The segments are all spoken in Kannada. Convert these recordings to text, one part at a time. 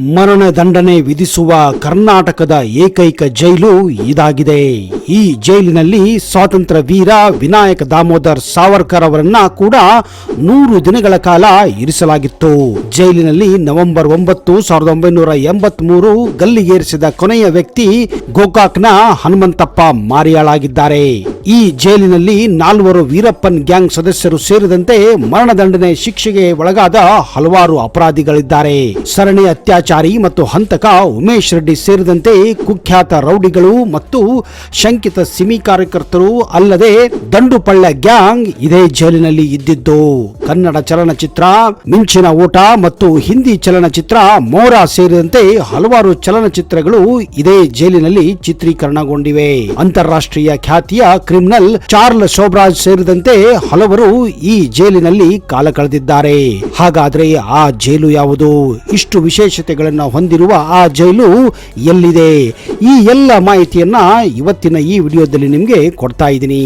ಮರಣ ದಂಡನೆ ವಿಧಿಸುವ ಕರ್ನಾಟಕದ ಏಕೈಕ ಜೈಲು ಇದಾಗಿದೆ. ಈ ಜೈಲಿನಲ್ಲಿ ಸ್ವಾತಂತ್ರ್ಯ ವೀರ ವಿನಾಯಕ ದಾಮೋದರ್ ಸಾವರ್ಕರ್ ಅವರನ್ನ ಕೂಡ ನೂರು ದಿನಗಳ ಕಾಲ ಇರಿಸಲಾಗಿತ್ತು. ಜೈಲಿನಲ್ಲಿ ನವೆಂಬರ್ ಒಂಬತ್ತು ಸಾವಿರದ ಒಂಬೈನೂರ ಎಂಬತ್ ಗಲ್ಲಿಗೇರಿಸಿದ ಕೊನೆಯ ವ್ಯಕ್ತಿ ಗೋಕಾಕ್ನ ಹನುಮಂತಪ್ಪ ಮಾರಿಯಾಳಾಗಿದ್ದಾರೆ. ಈ ಜೈಲಿನಲ್ಲಿ ನಾಲ್ವರು ವೀರಪ್ಪನ್ ಗ್ಯಾಂಗ್ ಸದಸ್ಯರು ಸೇರಿದಂತೆ ಮರಣದಂಡನೆ ಶಿಕ್ಷೆಗೆ ಒಳಗಾದ ಹಲವಾರು ಅಪರಾಧಿಗಳಿದ್ದಾರೆ. ಸರಣಿ ಅತ್ಯಾಚಾರಿ ಮತ್ತು ಹಂತಕ ಉಮೇಶ್ ರೆಡ್ಡಿ ಸೇರಿದಂತೆ ಕುಖ್ಯಾತ ರೌಡಿಗಳು ಮತ್ತು ಶಂಕಿತ ಸಿಮಿ ಕಾರ್ಯಕರ್ತರು ಅಲ್ಲದೆ ದಂಡುಪಳ್ಳ ಗ್ಯಾಂಗ್ ಇದೇ ಜೈಲಿನಲ್ಲಿ ಇದ್ದಿದ್ದು. ಕನ್ನಡ ಚಲನಚಿತ್ರ, ಮಿಂಚಿನ ಓಟ ಮತ್ತು ಹಿಂದಿ ಚಲನಚಿತ್ರ ಮೋರಾ ಸೇರಿದಂತೆ ಹಲವಾರು ಚಲನಚಿತ್ರಗಳು ಇದೇ ಜೈಲಿನಲ್ಲಿ ಚಿತ್ರೀಕರಣಗೊಂಡಿವೆ. ಅಂತಾರಾಷ್ಟ್ರೀಯ ಖ್ಯಾತಿಯ ಕ್ರಿಮಿನಲ್ ಚಾರ್ಲ್ ಶೋಬ್ರಾಜ್ ಸೇರಿದಂತೆ ಹಲವರು ಈ ಜೈಲಿನಲ್ಲಿ ಕಾಲ ಕಳೆದಿದ್ದಾರೆ. ಹಾಗಾದ್ರೆ ಆ ಜೈಲು ಯಾವುದು? ಇಷ್ಟು ವಿಶೇಷತೆಗಳನ್ನು ಹೊಂದಿರುವ ಆ ಜೈಲು ಎಲ್ಲಿದೆ? ಈ ಎಲ್ಲ ಮಾಹಿತಿಯನ್ನು ಇವತ್ತಿನ ಈ ವಿಡಿಯೋದಲ್ಲಿ ನಿಮಗೆ ಕೊಡ್ತಾ ಇದ್ದೀನಿ.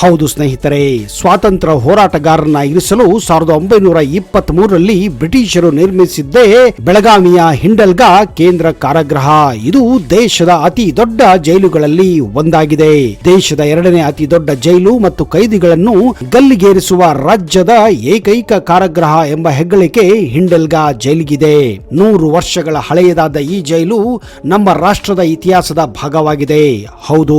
ಹೌದು ಸ್ನೇಹಿತರೆ, ಸ್ವಾತಂತ್ರ್ಯ ಹೋರಾಟಗಾರರನ್ನ ಇರಿಸಲು ಸಾವಿರದ ಒಂಬೈನೂರ ಇಪ್ಪತ್ತ್ ಮೂರರಲ್ಲಿ ಬ್ರಿಟಿಷರು ನಿರ್ಮಿಸಿದ್ದೇ ಬೆಳಗಾವಿಯ ಹಿಂಡಲ್ಗಾ ಕೇಂದ್ರ ಕಾರಾಗೃಹ. ಇದು ದೇಶದ ಅತಿ ದೊಡ್ಡ ಜೈಲುಗಳಲ್ಲಿ ಒಂದಾಗಿದೆ. ದೇಶದ ಎರಡನೇ ಅತಿ ದೊಡ್ಡ ಜೈಲು ಮತ್ತು ಕೈದಿಗಳನ್ನು ಗಲ್ಲಿಗೇರಿಸುವ ರಾಜ್ಯದ ಏಕೈಕ ಕಾರಾಗೃಹ ಎಂಬ ಹೆಗ್ಗಳಿಕೆ ಹಿಂಡಲ್ಗಾ ಜೈಲಿಗಿದೆ. ನೂರು ವರ್ಷಗಳ ಹಳೆಯದಾದ ಈ ಜೈಲು ನಮ್ಮ ರಾಷ್ಟ್ರದ ಇತಿಹಾಸದ ಭಾಗವಾಗಿದೆ. ಹೌದು.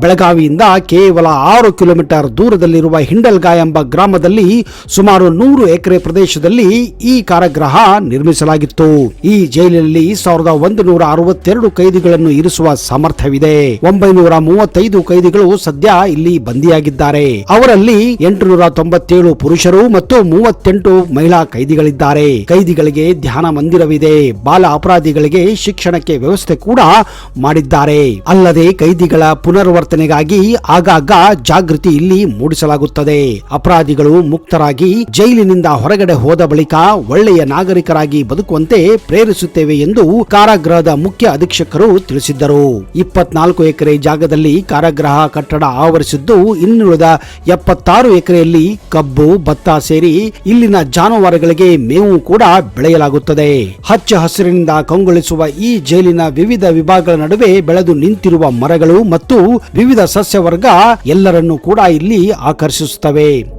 ಬೆಳಗಾವಿಯಿಂದ ಕೇವಲ ಆರು ಕಿಲೋಮೀಟರ್ ದೂರದಲ್ಲಿರುವ ಹಿಂಡಲ್ಗಾ ಎಂಬ ಗ್ರಾಮದಲ್ಲಿ ಸುಮಾರು ನೂರು ಎಕರೆ ಪ್ರದೇಶದಲ್ಲಿ ಈ ಕಾರಾಗೃಹ ನಿರ್ಮಿಸಲಾಗಿತ್ತು. ಈ ಜೈಲಿನಲ್ಲಿ ಸಾವಿರದ ಒಂದುನೂರ ಅರವತ್ತೆರಡು ಕೈದಿಗಳನ್ನು ಇರಿಸುವ ಸಾಮರ್ಥ್ಯವಿದೆ. ಒಂಬೈನೂರ ಮೂವತ್ತೈದು ಕೈದಿಗಳು ಸದ್ಯ ಇಲ್ಲಿ ಬಂದಿಯಾಗಿದ್ದಾರೆ. ಅವರಲ್ಲಿ ಎಂಟುನೂರ ತೊಂಬತ್ತೇಳು ಪುರುಷರು ಮತ್ತು ಮೂವತ್ತೆಂಟು ಮಹಿಳಾ ಕೈದಿಗಳಿದ್ದಾರೆ. ಕೈದಿಗಳಿಗೆ ಧ್ಯಾನ ಮಂದಿರವಿದೆ. ಬಾಲ ಅಪರಾಧಿಗಳಿಗೆ ಶಿಕ್ಷಣಕ್ಕೆ ವ್ಯವಸ್ಥೆ ಕೂಡ ಮಾಡಿದ್ದಾರೆ. ಅಲ್ಲದೆ ಕೈದಿಗಳ ಪುನರ್ವರ್ತನೆಗಾಗಿ ಆಗಾಗ ಜಾಗೃತಿ ಇಲ್ಲಿ ಮೂಡಿಸಲಾಗುತ್ತದೆ. ಅಪರಾಧಿಗಳು ಮುಕ್ತರಾಗಿ ಜೈಲಿನಿಂದ ಹೊರಗಡೆ ಹೋದ ಬಳಿಕ ಒಳ್ಳೆಯ ನಾಗರಿಕರಾಗಿ ಬದುಕುವಂತೆ ಪ್ರೇರಿಸುತ್ತೇವೆ ಎಂದು ಕಾರಾಗೃಹದ ಮುಖ್ಯ ಅಧೀಕ್ಷಕರು ತಿಳಿಸಿದ್ದರು. ಇಪ್ಪತ್ನಾಲ್ಕು ಎಕರೆ ಜಾಗದಲ್ಲಿ ಕಾರಾಗೃಹ ಕಟ್ಟಡ ಆವರಿಸಿದ್ದು, ಇನ್ನುಳಿದ ಎಪ್ಪತ್ತಾರು ಎಕರೆಯಲ್ಲಿ ಕಬ್ಬು, ಭತ್ತ ಸೇರಿ ಇಲ್ಲಿನ ಜಾನುವಾರುಗಳಿಗೆ ಮೇವು ಕೂಡ ಬೆಳೆಯಲಾಗುತ್ತದೆ. ಹಚ್ಚ ಹಸಿರಿನಿಂದ ಕಂಗೊಳಿಸುವ ಈ ಜೈಲಿನ ವಿವಿಧ ವಿಭಾಗಗಳ ನಡುವೆ ಬೆಳೆದು ನಿಂತಿರುವ ಮರಗಳು ಮತ್ತು ವಿವಿಧ ಸಸ್ಯವರ್ಗ ಎಲ್ಲರನ್ನೂ ಕೂಡ ಇಲ್ಲಿ ಆಕರ್ಷಿಸುತ್ತವೆ.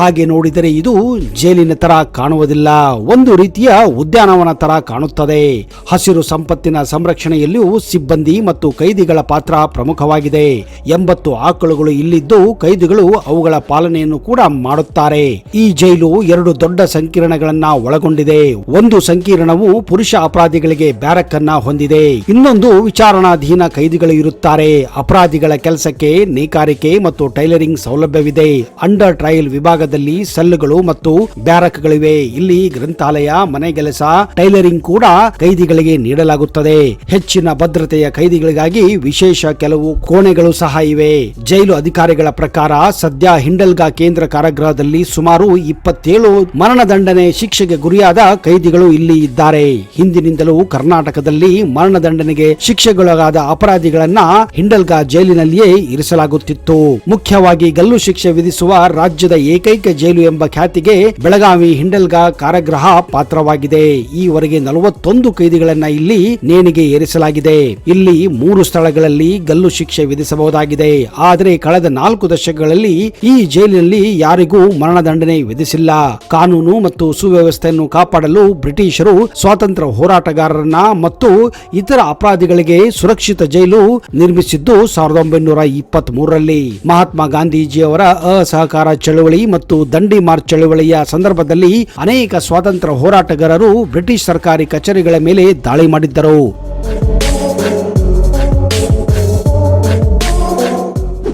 ಹಾಗೆ ನೋಡಿದರೆ ಇದು ಜೈಲಿನ ತರ ಕಾಣುವುದಿಲ್ಲ. ಒಂದು ರೀತಿಯ ಉದ್ಯಾನವನ ತರ ಕಾಣುತ್ತದೆ. ಹಸಿರು ಸಂಪತ್ತಿನ ಸಂರಕ್ಷಣೆಯಲ್ಲಿಯೂ ಸಿಬ್ಬಂದಿ ಮತ್ತು ಕೈದಿಗಳ ಪಾತ್ರ ಪ್ರಮುಖವಾಗಿದೆ. ಎಂಬತ್ತು ಆಕಳುಗಳು ಇಲ್ಲಿದ್ದು ಕೈದಿಗಳು ಅವುಗಳ ಪಾಲನೆಯನ್ನು ಕೂಡ ಮಾಡುತ್ತಾರೆ. ಈ ಜೈಲು ಎರಡು ದೊಡ್ಡ ಸಂಕೀರ್ಣಗಳನ್ನ ಒಳಗೊಂಡಿದೆ. ಒಂದು ಸಂಕೀರ್ಣವು ಪುರುಷ ಅಪರಾಧಿಗಳಿಗೆ ಬ್ಯಾರಕ್ ಅನ್ನ ಹೊಂದಿದೆ. ಇನ್ನೊಂದು ವಿಚಾರಣಾಧೀನ ಕೈದಿಗಳು ಇರುತ್ತಾರೆ. ಅಪರಾಧಿಗಳ ಕೆಲಸಕ್ಕೆ ನೇಕಾರಿಕೆ ಮತ್ತು ಟೈಲರಿಂಗ್ ಸೌಲಭ್ಯವಿದೆ. ಅಂಡರ್ ಟ್ರಯಲ್ ವಿಭಾಗದಲ್ಲಿ ಸೆಲ್ಗಳು ಮತ್ತು ಬ್ಯಾರಕ್ಗಳಿವೆ. ಇಲ್ಲಿ ಗ್ರಂಥಾಲಯ ಮನೆಗೆಲಸ ಟೈಲರಿಂಗ್ ಕೂಡ ಕೈದಿಗಳಿಗೆ ನೀಡಲಾಗುತ್ತದೆ. ಹೆಚ್ಚಿನ ಭದ್ರತೆಯ ಕೈದಿಗಳಿಗಾಗಿ ವಿಶೇಷ ಕೆಲವು ಕೋಣೆಗಳು ಸಹ ಇವೆ. ಜೈಲು ಅಧಿಕಾರಿಗಳ ಪ್ರಕಾರ ಸದ್ಯ ಹಿಂಡಲ್ಗಾ ಕೇಂದ್ರ ಕಾರಾಗೃಹದಲ್ಲಿ ಸುಮಾರು ಇಪ್ಪತ್ತೇಳು ಮರಣದಂಡನೆ ಶಿಕ್ಷೆಗೆ ಗುರಿಯಾದ ಕೈದಿಗಳು ಇಲ್ಲಿ ಇದ್ದಾರೆ. ಹಿಂದಿನಿಂದಲೂ ಕರ್ನಾಟಕದಲ್ಲಿ ಮರಣದಂಡನೆಗೆ ಶಿಕ್ಷೆಗೊಳಗಾದ ಅಪರಾಧಿಗಳನ್ನ ಹಿಂಡಲ್ಗಾ ಜೈಲಿನಲ್ಲಿಯೇ ಇರಿಸಲಾಗುತ್ತಿತ್ತು. ಮುಖ್ಯವಾಗಿ ಗಲ್ಲು ಶಿಕ್ಷೆ ವಿಧಿಸುವ ರಾಜ್ಯದ ಏಕೈಕ ಜೈಲು ಎಂಬ ಖ್ಯಾತಿಗೆ ಬೆಳಗಾವಿ ಹಿಂಡಲ್ಗ ಕಾರಾಗೃಹ ಪಾತ್ರವಾಗಿದೆ. ಈವರೆಗೆ ನಲವತ್ತೊಂದು ಕೈದಿಗಳನ್ನ ಇಲ್ಲಿ ನೇಣಿಗೆ ಏರಿಸಲಾಗಿದೆ. ಇಲ್ಲಿ ಮೂರು ಸ್ಥಳಗಳಲ್ಲಿ ಗಲ್ಲು ಶಿಕ್ಷೆ ವಿಧಿಸಬಹುದಾಗಿದೆ. ಆದರೆ ಕಳೆದ ನಾಲ್ಕು ದಶಕಗಳಲ್ಲಿ ಈ ಜೈಲಿನಲ್ಲಿ ಯಾರಿಗೂ ಮರಣದಂಡನೆ ವಿಧಿಸಿಲ್ಲ. ಕಾನೂನು ಮತ್ತು ಸುವ್ಯವಸ್ಥೆಯನ್ನು ಕಾಪಾಡಲು ಬ್ರಿಟಿಷರು ಸ್ವಾತಂತ್ರ್ಯ ಹೋರಾಟಗಾರರನ್ನ ಮತ್ತು ಇತರ ಅಪರಾಧಿಗಳಿಗೆ ಸುರಕ್ಷಿತ ಜೈಲು ನಿರ್ಮಿಸಿದ್ದು ಸಾವಿರದ ಒಂಬೈನೂರ ಇಪ್ಪತ್ತ್ ಮೂರರಲ್ಲಿ ಮಹಾತ್ಮ ಗಾಂಧೀಜಿಯವರ ಅಸಹಕಾರ ಚಳವಳಿ ದಂಡಿ ಮಾರ್ಚ್ ಚಳವಳಿಯ ಸಂದರ್ಭದಲ್ಲಿ ಅನೇಕ ಸ್ವಾತಂತ್ರ್ಯ ಹೋರಾಟಗಾರರು ಬ್ರಿಟಿಷ್ ಸರ್ಕಾರಿ ಕಚೇರಿಗಳ ಮೇಲೆ ದಾಳಿ ಮಾಡಿದ್ದರು.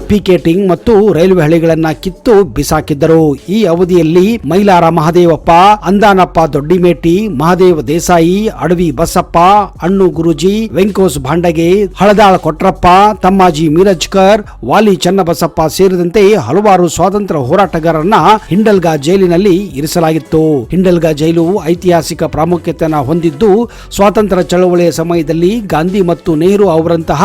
ಪಿಕೆಟಿಂಗ್ ಮತ್ತು ರೈಲ್ವೆ ಹಳಿಗಳನ್ನ ಕಿತ್ತು ಬಿಸಾಕಿದ್ದರು. ಈ ಅವಧಿಯಲ್ಲಿ ಮೈಲಾರ ಮಹದೇವಪ್ಪ, ಅಂದಾನಪ್ಪ ದೊಡ್ಡಿಮೇಟಿ, ಮಹದೇವ ದೇಸಾಯಿ, ಅಡವಿ ಬಸಪ್ಪ, ಅಣ್ಣು ಗುರುಜಿ ವೆಂಕೋಸ್ ಭಾಂಡಗೆ ಹಳದಾಳ ಕೊಟ್ರಪ್ಪ, ತಮ್ಮಾಜಿ ಮೀರಜ್ಕರ್, ವಾಲಿ ಚನ್ನಬಸಪ್ಪ ಸೇರಿದಂತೆ ಹಲವಾರು ಸ್ವಾತಂತ್ರ್ಯ ಹೋರಾಟಗಾರರನ್ನ ಹಿಂಡಲ್ಗಾ ಜೈಲಿನಲ್ಲಿ ಇರಿಸಲಾಗಿತ್ತು. ಹಿಂಡಲ್ಗಾ ಜೈಲು ಐತಿಹಾಸಿಕ ಪ್ರಾಮುಖ್ಯತೆಯನ್ನು ಹೊಂದಿದ್ದು, ಸ್ವಾತಂತ್ರ್ಯ ಚಳವಳಿಯ ಸಮಯದಲ್ಲಿ ಗಾಂಧಿ ಮತ್ತು ನೆಹರು ಅವರಂತಹ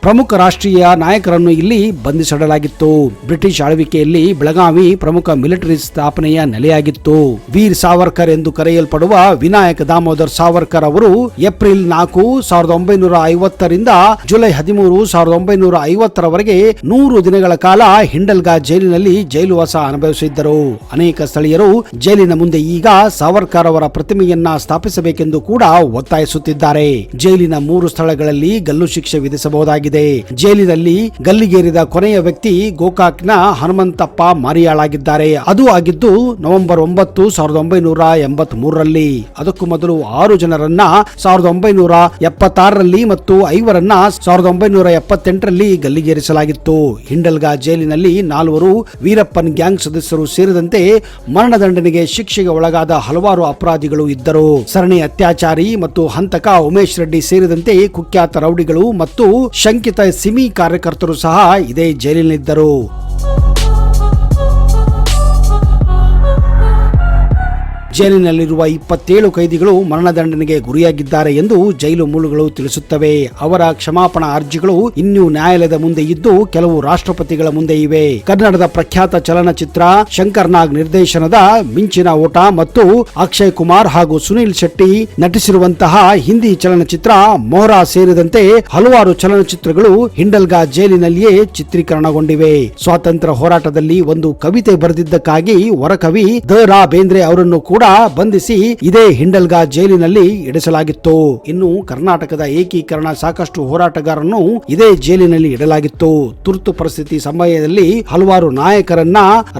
ಪ್ರಮುಖ ರಾಷ್ಟ್ರೀಯ ನಾಯಕರನ್ನು ಇಲ್ಲಿ ಬಂಧಿಸಿಡಲಾಗಿತ್ತು ಬ್ರಿಟಿಷ್ ಆಳ್ವಿಕೆಯಲ್ಲಿ ಬೆಳಗಾವಿ ಪ್ರಮುಖ ಮಿಲಿಟರಿ ಸ್ಥಾಪನೆಯ ನೆಲೆಯಾಗಿತ್ತು. ವೀರ್ ಸಾವರ್ಕರ್ ಎಂದು ಕರೆಯಲ್ಪಡುವ ವಿನಾಯಕ ದಾಮೋದರ್ ಸಾವರ್ಕರ್ ಅವರು ಏಪ್ರಿಲ್ ನಾಲ್ಕು, ಸಾವಿರದ ಒಂಬೈನೂರ ಐವತ್ತರಿಂದ ಜುಲೈ ಹದಿಮೂರು, ಸಾವಿರದ ಒಂಬೈನೂರ ಐವತ್ತರವರೆಗೆ ನೂರು ದಿನಗಳ ಕಾಲ ಹಿಂಡಲ್ಗಾ ಜೈಲಿನಲ್ಲಿ ಜೈಲುವಾಸ ಅನುಭವಿಸಿದ್ದರು. ಅನೇಕ ಸ್ಥಳೀಯರು ಜೈಲಿನ ಮುಂದೆ ಈಗ ಸಾವರ್ಕರ್ ಅವರ ಪ್ರತಿಮೆಯನ್ನ ಸ್ಥಾಪಿಸಬೇಕೆಂದು ಕೂಡ ಒತ್ತಾಯಿಸುತ್ತಿದ್ದಾರೆ. ಜೈಲಿನ ಮೂರು ಸ್ಥಳಗಳಲ್ಲಿ ಗಲ್ಲು ಶಿಕ್ಷೆ ವಿಧಿಸಬಹುದಾಗಿದೆ. ಜೈಲಿನಲ್ಲಿ ಗಲ್ಲಿಗೇರಿದ ಕೊನೆಯ ವ್ಯಕ್ತಿ ಗೋಕಾಕ್ನ ಹನುಮಂತಪ್ಪ ಮಾರಿಯಾಳಾಗಿದ್ದಾರೆ. ಅದು ಆಗಿದ್ದು ನವೆಂಬರ್ ಒಂಬತ್ತು ಸಾವಿರದ ಒಂಬೈನೂರ ಎಂಬತ್ ಮೂರರಲ್ಲಿ ಅದಕ್ಕೂ ಮೊದಲು ಆರು ಜನರನ್ನ ಸಾವಿರದ ಒಂಬೈನೂರ ಎಪ್ಪತ್ತಾರರಲ್ಲಿ ಮತ್ತು ಐವರನ್ನ ಸಾವಿರದ ಒಂಬೈನೂರ ಎಪ್ಪತ್ತೆಂಟರಲ್ಲಿ ಗಲ್ಲಿಗೇರಿಸಲಾಗಿತ್ತು. ಹಿಂಡಲ್ಗಾ ಜೈಲಿನಲ್ಲಿ ನಾಲ್ವರು ವೀರಪ್ಪನ್ ಗ್ಯಾಂಗ್ ಸದಸ್ಯರು ಸೇರಿದಂತೆ ಮರಣದಂಡನೆಗೆ ಶಿಕ್ಷೆಗೆ ಒಳಗಾದ ಹಲವಾರು ಅಪರಾಧಿಗಳು ಇದ್ದರು. ಸರಣಿ ಅತ್ಯಾಚಾರಿ ಮತ್ತು ಹಂತಕ ಉಮೇಶ್ ರೆಡ್ಡಿ ಸೇರಿದಂತೆ ಕುಖ್ಯಾತ ರೌಡಿಗಳು ಮತ್ತು ಶಂಕಿತ ಸಿಮಿ ಕಾರ್ಯಕರ್ತರು ಸಹ ಇದೇ ಜೈಲಿನಲ್ಲಿದ್ದರು. ಜೈಲಿನಲ್ಲಿರುವ ಇಪ್ಪತ್ತೇಳು ಕೈದಿಗಳು ಮರಣದಂಡನೆಗೆ ಗುರಿಯಾಗಿದ್ದಾರೆ ಎಂದು ಜೈಲು ಮೂಲಗಳು ತಿಳಿಸುತ್ತವೆ. ಅವರ ಕ್ಷಮಾಪಣಾ ಅರ್ಜಿಗಳು ಇನ್ನೂ ನ್ಯಾಯಾಲಯದ ಮುಂದೆ ಇದ್ದು ಕೆಲವು ರಾಷ್ಟ್ರಪತಿಗಳ ಮುಂದೆ ಇವೆ. ಕನ್ನಡದ ಪ್ರಖ್ಯಾತ ಚಲನಚಿತ್ರ ಶಂಕರ್ ನಾಗ್ ನಿರ್ದೇಶನದ ಮಿಂಚಿನ ಓಟ ಮತ್ತು ಅಕ್ಷಯ್ ಕುಮಾರ್ ಹಾಗೂ ಸುನೀಲ್ ಶೆಟ್ಟಿ ನಟಿಸಿರುವಂತಹ ಹಿಂದಿ ಚಲನಚಿತ್ರ ಮೊಹರಾ ಸೇರಿದಂತೆ ಹಲವಾರು ಚಲನಚಿತ್ರಗಳು ಹಿಂಡಲ್ಗಾ ಜೈಲಿನಲ್ಲಿಯೇ ಚಿತ್ರೀಕರಣಗೊಂಡಿವೆ. ಸ್ವಾತಂತ್ರ್ಯ ಹೋರಾಟದಲ್ಲಿ ಒಂದು ಕವಿತೆ ಬರೆದಿದ್ದಕ್ಕಾಗಿ ವರಕವಿ ದ ರಾ ಬೇಂದ್ರೆ ಅವರನ್ನು ಕೂಡ ಬಂಧಿಸಿ ಇದೇ ಹಿಂಡಲ್ಗಾ ಜೈಲಿನಲ್ಲಿ ಇಡಿಸಲಾಗಿತ್ತು. ಇನ್ನು ಕರ್ನಾಟಕದ ಏಕೀಕರಣ ಸಾಕಷ್ಟು ಹೋರಾಟಗಾರರನ್ನು ಇದೇ ಜೈಲಿನಲ್ಲಿ ಇಡಲಾಗಿತ್ತು. ತುರ್ತು ಪರಿಸ್ಥಿತಿ ಸಮಯದಲ್ಲಿ ಹಲವಾರು ನಾಯಕರನ್ನ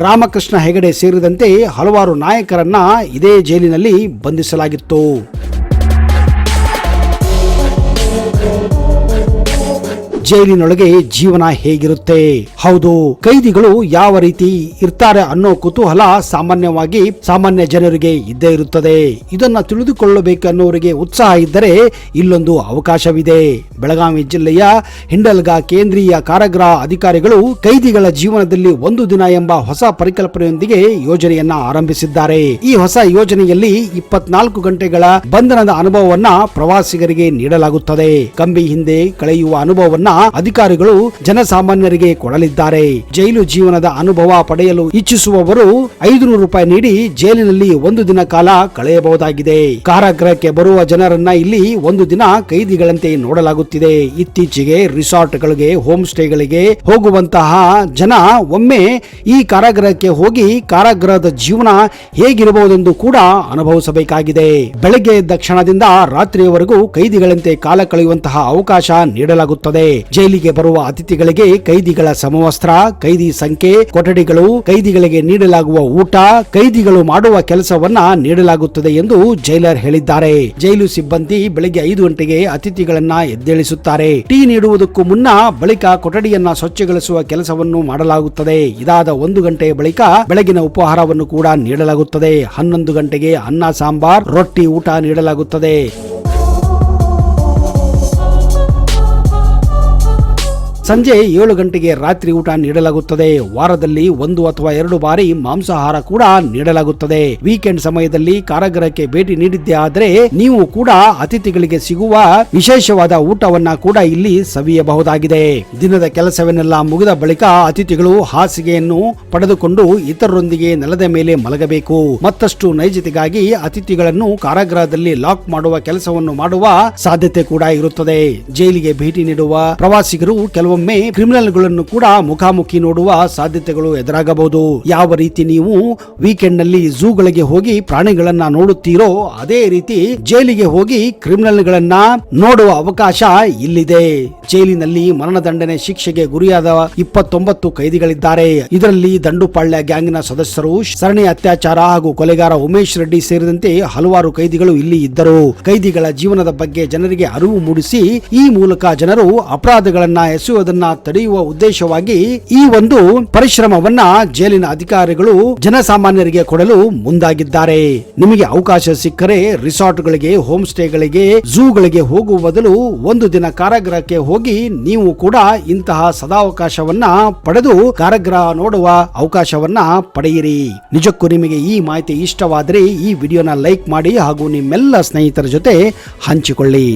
ರಾಮಕೃಷ್ಣ ಹೆಗಡೆ ಸೇರಿದಂತೆ ಹಲವಾರು ನಾಯಕರನ್ನ ಇದೇ ಜೈಲಿನಲ್ಲಿ ಬಂಧಿಸಲಾಗಿತ್ತು. ಜೈಲಿನೊಳಗೆ ಜೀವನ ಹೇಗಿರುತ್ತೆ? ಹೌದು. ಕೈದಿಗಳು ಯಾವ ರೀತಿ ಇರ್ತಾರೆ ಅನ್ನೋ ಕುತೂಹಲ ಸಾಮಾನ್ಯವಾಗಿ ಸಾಮಾನ್ಯ ಜನರಿಗೆ ಇದ್ದೇ ಇರುತ್ತದೆ. ಇದನ್ನ ತಿಳಿದುಕೊಳ್ಳಬೇಕನ್ನೋರಿಗೆ ಉತ್ಸಾಹ ಇದ್ದರೆ ಇಲ್ಲೊಂದು ಅವಕಾಶವಿದೆ. ಬೆಳಗಾವಿ ಜಿಲ್ಲೆಯ ಹಿಂಡಲ್ಗಾ ಕೇಂದ್ರೀಯ ಕಾರಾಗೃಹ ಅಧಿಕಾರಿಗಳು ಕೈದಿಗಳ ಜೀವನದಲ್ಲಿ ಒಂದು ದಿನ ಎಂಬ ಹೊಸ ಪರಿಕಲ್ಪನೆಯೊಂದಿಗೆ ಯೋಜನೆಯನ್ನ ಆರಂಭಿಸಿದ್ದಾರೆ. ಈ ಹೊಸ ಯೋಜನೆಯಲ್ಲಿ ಇಪ್ಪತ್ನಾಲ್ಕು ಗಂಟೆಗಳ ಬಂಧನದ ಅನುಭವವನ್ನ ಪ್ರವಾಸಿಗರಿಗೆ ನೀಡಲಾಗುತ್ತದೆ. ಕಂಬಿ ಹಿಂದೆ ಕಳೆಯುವ ಅನುಭವವನ್ನ ಅಧಿಕಾರಿಗಳು ಜನಸಾಮಾನ್ಯರಿಗೆ ಕೊಡಲಿದ್ದಾರೆ. ಜೈಲು ಜೀವನದ ಅನುಭವ ಪಡೆಯಲು ಇಚ್ಛಿಸುವವರು ಐದುನೂರು ರೂಪಾಯಿ ನೀಡಿ ಜೈಲಿನಲ್ಲಿ ಒಂದು ದಿನ ಕಾಲ ಕಳೆಯಬಹುದಾಗಿದೆ. ಕಾರಾಗೃಹಕ್ಕೆ ಬರುವ ಜನರನ್ನ ಇಲ್ಲಿ ಒಂದು ದಿನ ಕೈದಿಗಳಂತೆ ನೋಡಲಾಗುತ್ತಿದೆ. ಇತ್ತೀಚೆಗೆ ರಿಸಾರ್ಟ್ಗಳಿಗೆ, ಹೋಮ್ ಸ್ಟೇಗಳಿಗೆ ಹೋಗುವಂತಹ ಜನ ಒಮ್ಮೆ ಈ ಕಾರಾಗೃಹಕ್ಕೆ ಹೋಗಿ ಕಾರಾಗೃಹದ ಜೀವನ ಹೇಗಿರಬಹುದೆಂದು ಕೂಡ ಅನುಭವಿಸಬೇಕಾಗಿದೆ. ಬೆಳಗ್ಗೆ ಎದ್ದ ಕ್ಷಣದಿಂದ ರಾತ್ರಿಯವರೆಗೂ ಕೈದಿಗಳಂತೆ ಕಾಲ ಕಳೆಯುವಂತಹ ಅವಕಾಶ ನೀಡಲಾಗುತ್ತದೆ. ಜೈಲಿಗೆ ಬರುವ ಅತಿಥಿಗಳಿಗೆ ಕೈದಿಗಳ ಸಮವಸ್ತ್ರ, ಕೈದಿ ಸಂಖ್ಯೆ, ಕೊಠಡಿಗಳು, ಕೈದಿಗಳಿಗೆ ನೀಡಲಾಗುವ ಊಟ, ಕೈದಿಗಳು ಮಾಡುವ ಕೆಲಸವನ್ನ ನೀಡಲಾಗುತ್ತದೆ ಎಂದು ಜೈಲರ್ ಹೇಳಿದ್ದಾರೆ. ಜೈಲು ಸಿಬ್ಬಂದಿ ಬೆಳಗ್ಗೆ ಐದು ಗಂಟೆಗೆ ಅತಿಥಿಗಳನ್ನ ಎದ್ದೇಳಿಸುತ್ತಾರೆ. ಟೀ ನೀಡುವುದಕ್ಕೂ ಮುನ್ನ ಬಳಿಕ ಕೊಠಡಿಯನ್ನ ಸ್ವಚ್ಛಗೊಳಿಸುವ ಕೆಲಸವನ್ನು ಮಾಡಲಾಗುತ್ತದೆ. ಇದಾದ ಒಂದು ಗಂಟೆಯ ಬಳಿಕ ಬೆಳಗಿನ ಉಪಹಾರವನ್ನು ಕೂಡ ನೀಡಲಾಗುತ್ತದೆ. ಹನ್ನೊಂದು ಗಂಟೆಗೆ ಅನ್ನ, ಸಾಂಬಾರ್, ರೊಟ್ಟಿ, ಊಟ ನೀಡಲಾಗುತ್ತದೆ. ಸಂಜೆ ಏಳು ಗಂಟೆಗೆ ರಾತ್ರಿ ಊಟ ನೀಡಲಾಗುತ್ತದೆ. ವಾರದಲ್ಲಿ ಒಂದು ಅಥವಾ ಎರಡು ಬಾರಿ ಮಾಂಸಾಹಾರ ಕೂಡ ನೀಡಲಾಗುತ್ತದೆ. ವೀಕೆಂಡ್ ಸಮಯದಲ್ಲಿ ಕಾರಾಗೃಹಕ್ಕೆ ಭೇಟಿ ನೀಡಿದ್ದೇ ಆದರೆ ನೀವು ಕೂಡ ಅತಿಥಿಗಳಿಗೆ ಸಿಗುವ ವಿಶೇಷವಾದ ಊಟವನ್ನ ಕೂಡ ಇಲ್ಲಿ ಸವಿಯಬಹುದಾಗಿದೆ. ದಿನದ ಕೆಲಸವನ್ನೆಲ್ಲ ಮುಗಿದ ಬಳಿಕ ಅತಿಥಿಗಳು ಹಾಸಿಗೆಯನ್ನು ಪಡೆದುಕೊಂಡು ಇತರರೊಂದಿಗೆ ನೆಲದ ಮೇಲೆ ಮಲಗಬೇಕು. ಮತ್ತಷ್ಟು ನೈಜತೆಗಾಗಿ ಅತಿಥಿಗಳನ್ನು ಕಾರಾಗೃಹದಲ್ಲಿ ಲಾಕ್ ಮಾಡುವ ಕೆಲಸವನ್ನು ಮಾಡುವ ಸಾಧ್ಯತೆ ಕೂಡ ಇರುತ್ತದೆ. ಜೈಲಿಗೆ ಭೇಟಿ ನೀಡುವ ಪ್ರವಾಸಿಗರು ಕೆಲವೊಮ್ಮೆ ಕ್ರಿಮಿನಲ್ಗಳನ್ನು ಕೂಡ ಮುಖಾಮುಖಿ ನೋಡುವ ಸಾಧ್ಯತೆಗಳು ಎದುರಾಗಬಹುದು. ಯಾವ ರೀತಿ ನೀವು ವೀಕೆಂಡ್ನಲ್ಲಿ ಝೂಗಳಿಗೆ ಹೋಗಿ ಪ್ರಾಣಿಗಳನ್ನ ನೋಡುತ್ತೀರೋ, ಅದೇ ರೀತಿ ಜೈಲಿಗೆ ಹೋಗಿ ಕ್ರಿಮಿನಲ್ಗಳನ್ನ ನೋಡುವ ಅವಕಾಶ ಇಲ್ಲಿದೆ. ಜೈಲಿನಲ್ಲಿ ಮರಣದಂಡನೆ ಶಿಕ್ಷೆಗೆ ಗುರಿಯಾದ ಇಪ್ಪತ್ತೊಂಬತ್ತು ಕೈದಿಗಳಿದ್ದಾರೆ. ಇದರಲ್ಲಿ ದಂಡುಪಾಳ್ಯ ಗ್ಯಾಂಗ್ನ ಸದಸ್ಯರು ಸರಣಿ ಅತ್ಯಾಚಾರ ಹಾಗೂ ಕೊಲೆಗಾರ ಉಮೇಶ್ ರೆಡ್ಡಿ ಸೇರಿದಂತೆ ಹಲವಾರು ಕೈದಿಗಳು ಇಲ್ಲಿ ಇದ್ದರು. ಕೈದಿಗಳ ಜೀವನದ ಬಗ್ಗೆ ಜನರಿಗೆ ಅರಿವು ಮೂಡಿಸಿ ಈ ಮೂಲಕ ಜನರು ಅಪರಾಧಗಳನ್ನ ಎಸೆಯುವ ಮಾಡುವುದನ್ನ ತಡೆಯುವ ಉದ್ದೇಶವಾಗಿ ಈ ಒಂದು ಪರಿಶ್ರಮವನ್ನ ಜೈಲಿನ ಅಧಿಕಾರಿಗಳು ಜನಸಾಮಾನ್ಯರಿಗೆ ಕೊಡಲು ಮುಂದಾಗಿದ್ದಾರೆ. ನಿಮಗೆ ಅವಕಾಶ ಸಿಕ್ಕರೆ ರಿಸಾರ್ಟ್ಗಳಿಗೆ, ಹೋಮ್ ಸ್ಟೇಗಳಿಗೆ ಹೋಗುವ ಬದಲು ಒಂದು ದಿನ ಕಾರಾಗೃಹಕ್ಕೆ ಹೋಗಿ ನೀವು ಕೂಡ ಇಂತಹ ಸದಾವಕಾಶವನ್ನ ಪಡೆದು ಕಾರಾಗೃಹ ನೋಡುವ ಅವಕಾಶವನ್ನ ಪಡೆಯಿರಿ. ನಿಜಕ್ಕೂ ನಿಮಗೆ ಈ ಮಾಹಿತಿ ಇಷ್ಟವಾದರೆ ಈ ವಿಡಿಯೋನ ಲೈಕ್ ಮಾಡಿ ಹಾಗೂ ನಿಮ್ಮೆಲ್ಲ ಸ್ನೇಹಿತರ ಜೊತೆ ಹಂಚಿಕೊಳ್ಳಿ.